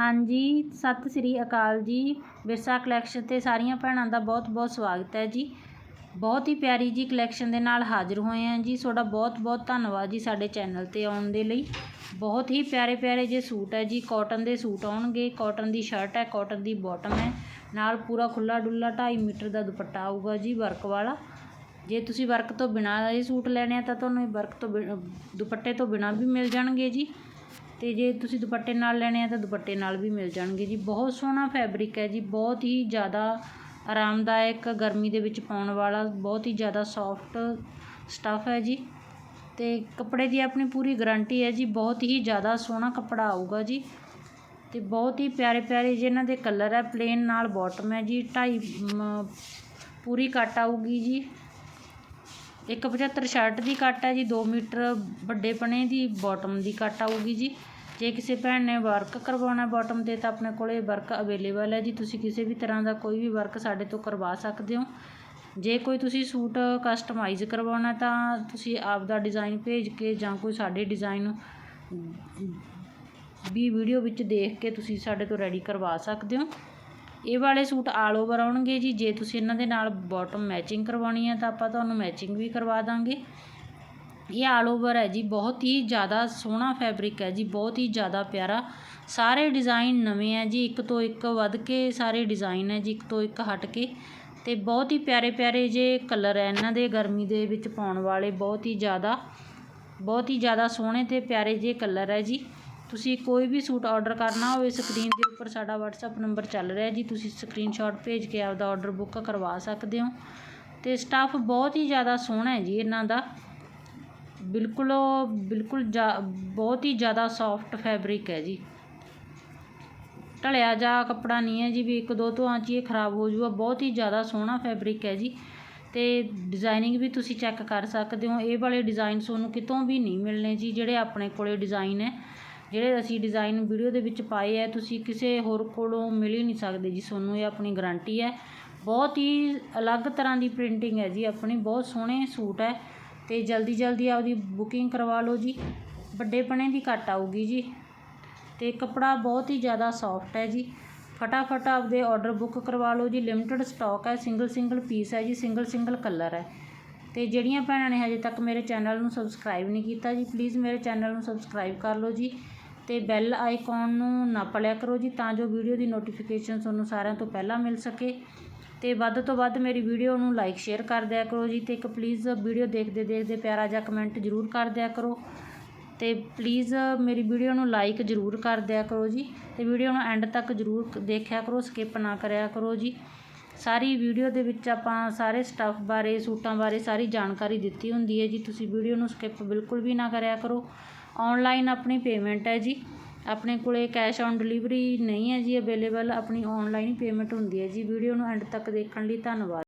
ਹਾਂਜੀ, ਸਤਿ ਸ੍ਰੀ ਅਕਾਲ ਜੀ। ਵਿਰਸਾ ਕਲੈਕਸ਼ਨ 'ਤੇ ਸਾਰੀਆਂ ਭੈਣਾਂ ਦਾ ਬਹੁਤ ਬਹੁਤ ਸਵਾਗਤ ਹੈ ਜੀ। ਬਹੁਤ ਹੀ ਪਿਆਰੀ ਜੀ ਕਲੈਕਸ਼ਨ ਦੇ ਨਾਲ ਹਾਜ਼ਰ ਹੋਏ ਹਾਂ ਜੀ। ਤੁਹਾਡਾ ਬਹੁਤ ਬਹੁਤ ਧੰਨਵਾਦ ਜੀ ਸਾਡੇ ਚੈਨਲ 'ਤੇ ਆਉਣ ਦੇ ਲਈ। ਬਹੁਤ ਹੀ ਪਿਆਰੇ ਪਿਆਰੇ ਜੇ ਸੂਟ ਹੈ ਜੀ। ਕਾਟਨ ਦੇ ਸੂਟ ਆਉਣਗੇ। ਕਾਟਨ ਦੀ ਸ਼ਰਟ ਹੈ, ਕਾਟਨ ਦੀ ਬਾਟਮ ਹੈ। ਨਾਲ ਪੂਰਾ ਖੁੱਲਾ ਡੁੱਲਾ 2.5 ਮੀਟਰ ਦਾ ਦੁਪੱਟਾ ਆਊਗਾ ਜੀ ਵਰਕ ਵਾਲਾ। ਜੇ ਤੁਸੀਂ ਵਰਕ ਤੋਂ ਬਿਨਾਂ ਇਹ ਸੂਟ ਲੈਣੇ ਆ ਤਾਂ ਤੁਹਾਨੂੰ ਇਹ ਵਰਕ ਤੋਂ ਬਿ- ਦੁਪੱਟੇ ਤੋਂ ਬਿਨਾਂ ਵੀ ਮਿਲ ਜਾਣਗੇ ਜੀ। ਅਤੇ ਜੇ ਤੁਸੀਂ ਦੁਪੱਟੇ ਨਾਲ ਲੈਣੇ ਆ ਤਾਂ ਦੁਪੱਟੇ ਨਾਲ ਵੀ ਮਿਲ ਜਾਣਗੇ ਜੀ। ਬਹੁਤ ਸੋਹਣਾ ਫੈਬਰਿਕ ਹੈ ਜੀ, ਬਹੁਤ ਹੀ ਜ਼ਿਆਦਾ ਆਰਾਮਦਾਇਕ ਗਰਮੀ ਦੇ ਵਿੱਚ ਪਾਉਣ ਵਾਲਾ, ਬਹੁਤ ਹੀ ਜ਼ਿਆਦਾ ਸੌਫਟ ਸਟੱਫ ਹੈ ਜੀ। ਅਤੇ ਕੱਪੜੇ ਦੀ ਆਪਣੀ ਪੂਰੀ ਗਾਰੰਟੀ ਹੈ ਜੀ, ਬਹੁਤ ਹੀ ਜ਼ਿਆਦਾ ਸੋਹਣਾ ਕੱਪੜਾ ਆਊਗਾ ਜੀ। ਅਤੇ ਬਹੁਤ ਹੀ ਪਿਆਰੇ ਪਿਆਰੇ ਜਿਹੇ ਇਹਨਾਂ ਦੇ ਕਲਰ ਹੈ ਪਲੇਨ ਨਾਲ ਬਾਟਮ ਹੈ ਜੀ, ਢਾਈ ਪੂਰੀ ਕੱਟ ਆਊਗੀ ਜੀ। ਇੱਕ 75 ਸ਼ਰਟ ਦੀ ਕੱਟ ਹੈ ਜੀ 2 ਮੀਟਰ ਵੱਡੇ ਪਣੇ ਦੀ ਬਾਟਮ ਦੀ ਕੱਟ ਆਊਗੀ ਜੀ। ਜੇ ਕਿਸੇ ਭੈਣ ਨੇ ਵਰਕ ਕਰਵਾਉਣਾ ਬਾਟਮ 'ਤੇ ਤਾਂ ਆਪਣੇ ਕੋਲੇ ਵਰਕ ਅਵੇਲੇਬਲ ਹੈ ਜੀ। ਤੁਸੀਂ ਕਿਸੇ ਵੀ ਤਰ੍ਹਾਂ ਦਾ ਕੋਈ ਵੀ ਵਰਕ ਸਾਡੇ ਤੋਂ ਕਰਵਾ ਸਕਦੇ ਹੋ। ਜੇ ਕੋਈ ਤੁਸੀਂ ਸੂਟ ਕਸਟਮਾਈਜ਼ ਕਰਵਾਉਣਾ ਤਾਂ ਤੁਸੀਂ ਆਪ ਦਾ ਡਿਜ਼ਾਈਨ ਭੇਜ ਕੇ ਜਾਂ ਕੋਈ ਸਾਡੇ ਡਿਜ਼ਾਈਨ ਵੀ ਵੀਡੀਓ ਵਿੱਚ ਦੇਖ ਕੇ ਤੁਸੀਂ ਸਾਡੇ ਤੋਂ ਰੈਡੀ ਕਰਵਾ ਸਕਦੇ ਹੋ। ਇਹ ਵਾਲੇ ਸੂਟ ਆਲ ਓਵਰ ਆਉਣਗੇ ਜੀ। ਜੇ ਤੁਸੀਂ ਇਹਨਾਂ ਦੇ ਨਾਲ ਬਾਟਮ ਮੈਚਿੰਗ ਕਰਵਾਉਣੀ ਹੈ ਤਾਂ ਆਪਾਂ ਤੁਹਾਨੂੰ ਮੈਚਿੰਗ ਵੀ ਕਰਵਾ ਦਾਂਗੇ। ਇਹ ਆਲ ਓਵਰ ਹੈ ਜੀ। ਬਹੁਤ ਹੀ ਜ਼ਿਆਦਾ ਸੋਹਣਾ ਫੈਬਰਿਕ ਹੈ ਜੀ। ਬਹੁਤ ਹੀ ਜ਼ਿਆਦਾ ਪਿਆਰਾ। ਸਾਰੇ ਡਿਜ਼ਾਈਨ ਨਵੇਂ ਹੈ ਜੀ। ਇੱਕ ਤੋਂ ਇੱਕ ਵੱਧ ਕੇ ਸਾਰੇ ਡਿਜ਼ਾਈਨ ਹੈ ਜੀ। ਇੱਕ ਤੋਂ ਇੱਕ ਹਟ ਕੇ। ਤੇ ਬਹੁਤ ਹੀ ਪਿਆਰੇ ਪਿਆਰੇ ਜੇ ਕਲਰ ਹੈ ਇਹਨਾਂ ਦੇ ਗਰਮੀ ਦੇ ਵਿੱਚ ਪਾਉਣ ਵਾਲੇ। ਬਹੁਤ ਹੀ ਜ਼ਿਆਦਾ, ਬਹੁਤ ਹੀ ਜ਼ਿਆਦਾ ਸੋਹਣੇ ਤੇ ਪਿਆਰੇ ਜੇ ਕਲਰ ਹੈ ਜੀ। ਤੁਸੀਂ ਕੋਈ ਵੀ ਸੂਟ ਆਰਡਰ ਕਰਨਾ ਹੋਵੇ ਸਕਰੀਨ ਦੇ ਉੱਪਰ ਸਾਡਾ WhatsApp ਨੰਬਰ ਚੱਲ ਰਿਹਾ ਜੀ। ਤੁਸੀਂ ਸਕਰੀਨਸ਼ਾਟ ਭੇਜ ਕੇ ਆਪਦਾ ਆਰਡਰ ਬੁੱਕ ਕਰਵਾ ਸਕਦੇ ਹੋ। ਤੇ ਸਟੱਫ ਬਹੁਤ ਹੀ ਜ਼ਿਆਦਾ ਸੋਹਣਾ ਹੈ ਜੀ ਇਹਨਾਂ ਦਾ। ਬਿਲਕੁਲ ਬਿਲਕੁਲ ਜਾ, ਬਹੁਤ ਹੀ ਜ਼ਿਆਦਾ ਸੌਫਟ ਫੈਬਰਿਕ ਹੈ ਜੀ। ਢਲਿਆ ਜਾ ਕੱਪੜਾ ਨਹੀਂ ਹੈ ਜੀ, ਵੀ ਇੱਕ ਦੋ ਧੋਆਂ 'ਚ ਇਹ ਖਰਾਬ ਹੋ ਜੂਗਾ ਬਹੁਤ ਹੀ ਜ਼ਿਆਦਾ ਸੋਹਣਾ ਫੈਬਰਿਕ ਹੈ ਜੀ। ਤੇ ਡਿਜ਼ਾਈਨਿੰਗ ਵੀ ਤੁਸੀਂ ਚੈੱਕ ਕਰ ਸਕਦੇ ਹੋ। ਇਹ ਵਾਲੇ ਡਿਜ਼ਾਈਨ ਤੁਹਾਨੂੰ ਕਿਤੋਂ ਵੀ ਨਹੀਂ ਮਿਲਣੇ ਜੀ, ਜਿਹੜੇ ਆਪਣੇ ਕੋਲੇ ਡਿਜ਼ਾਈਨ ਹੈ। ਜਿਹੜੇ ਅਸੀਂ ਡਿਜ਼ਾਇਨ ਵੀਡੀਓ ਦੇ ਵਿੱਚ ਪਾਏ ਹੈ ਤੁਸੀਂ ਕਿਸੇ ਹੋਰ ਕੋਲੋਂ ਮਿਲ ਹੀ ਨਹੀਂ ਸਕਦੇ ਜੀ, ਤੁਹਾਨੂੰ ਇਹ ਆਪਣੀ ਗਰੰਟੀ ਹੈ। ਬਹੁਤ ਹੀ ਅਲੱਗ ਤਰ੍ਹਾਂ ਦੀ ਪ੍ਰਿੰਟਿੰਗ ਹੈ ਜੀ ਆਪਣੀ, ਬਹੁਤ ਸੋਹਣੇ ਸੂਟ ਹੈ ਤੇ ਜਲਦੀ ਜਲਦੀ ਆਪਦੀ ਬੁਕਿੰਗ ਕਰਵਾ ਲਓ ਜੀ ਵੱਡੇ ਪਣੇ ਦੀ ਘੱਟ ਆਊਗੀ ਜੀ ਤੇ ਕੱਪੜਾ ਬਹੁਤ ਹੀ ਜ਼ਿਆਦਾ ਸੌਫਟ ਹੈ ਜੀ। ਫਟਾਫਟ ਆਪਦੇ ਆਰਡਰ ਬੁੱਕ ਕਰਵਾ ਲਓ ਜੀ ਲਿਮਟਿਡ ਸਟਾਕ ਹੈ ਸਿੰਗਲ ਸਿੰਗਲ ਪੀਸ ਹੈ ਜੀ ਸਿੰਗਲ ਸਿੰਗਲ ਕਲਰ ਹੈ। ਤੇ ਜਿਹੜੀਆਂ ਭੈਣਾਂ ਨੇ ਹਜੇ ਤੱਕ ਮੇਰੇ ਚੈਨਲ ਨੂੰ ਸਬਸਕ੍ਰਾਈਬ ਨਹੀਂ ਕੀਤਾ ਜੀ ਪਲੀਜ਼ ਮੇਰੇ ਚੈਨਲ ਨੂੰ ਸਬਸਕ੍ਰਾਈਬ ਕਰ ਲਓ ਜੀ। ਅਤੇ ਬੈਲ ਆਈਕੋਨ ਨੂੰ ਨੱਪ ਲਿਆ ਕਰੋ ਜੀ, ਤਾਂ ਜੋ ਵੀਡੀਓ ਦੀ ਨੋਟੀਫਿਕੇਸ਼ਨ ਤੁਹਾਨੂੰ ਸਾਰਿਆਂ ਤੋਂ ਪਹਿਲਾਂ ਮਿਲ ਸਕੇ। ਅਤੇ ਵੱਧ ਤੋਂ ਵੱਧ ਮੇਰੀ ਵੀਡੀਓ ਨੂੰ ਲਾਈਕ ਸ਼ੇਅਰ ਕਰ ਦਿਆ ਕਰੋ ਜੀ ਅਤੇ ਇੱਕ ਪਲੀਜ਼ ਵੀਡੀਓ ਦੇਖਦੇ ਦੇਖਦੇ ਪਿਆਰਾ ਜਿਹਾ ਕਮੈਂਟ ਜ਼ਰੂਰ ਕਰ ਦਿਆ ਕਰੋ। ਅਤੇ ਪਲੀਜ਼ ਮੇਰੀ ਵੀਡੀਓ ਨੂੰ ਲਾਈਕ ਜ਼ਰੂਰ ਕਰ ਦਿਆ ਕਰੋ ਜੀ ਅਤੇ ਵੀਡੀਓ ਨੂੰ ਐਂਡ ਤੱਕ ਜ਼ਰੂਰ ਦੇਖਿਆ ਕਰੋ ਸਕਿਪ ਨਾ ਕਰਿਆ ਕਰੋ ਜੀ। ਸਾਰੀ ਵੀਡੀਓ ਦੇ ਵਿੱਚ ਆਪਾਂ ਸਾਰੇ ਸਟੱਫ ਬਾਰੇ, ਸੂਟਾਂ ਬਾਰੇ ਸਾਰੀ ਜਾਣਕਾਰੀ ਦਿੱਤੀ ਹੁੰਦੀ ਹੈ ਜੀ, ਤੁਸੀਂ ਵੀਡੀਓ ਨੂੰ ਸਕਿਪ ਬਿਲਕੁਲ ਵੀ ਨਾ ਕਰਿਆ ਕਰੋ। ਔਨਲਾਈਨ ਆਪਣੀ ਪੇਮੈਂਟ ਹੈ ਜੀ। ਆਪਣੇ ਕੋਲ ਕੈਸ਼ ਔਨ ਡਿਲੀਵਰੀ ਨਹੀਂ ਹੈ ਜੀ ਅਵੇਲੇਬਲ ਆਪਣੀ ਆਨਲਾਈਨ ਪੇਮੈਂਟ ਹੁੰਦੀ ਹੈ ਜੀ। ਵੀਡੀਓ ਨੂੰ ਐਂਡ ਤੱਕ ਦੇਖਣ ਲਈ ਧੰਨਵਾਦ।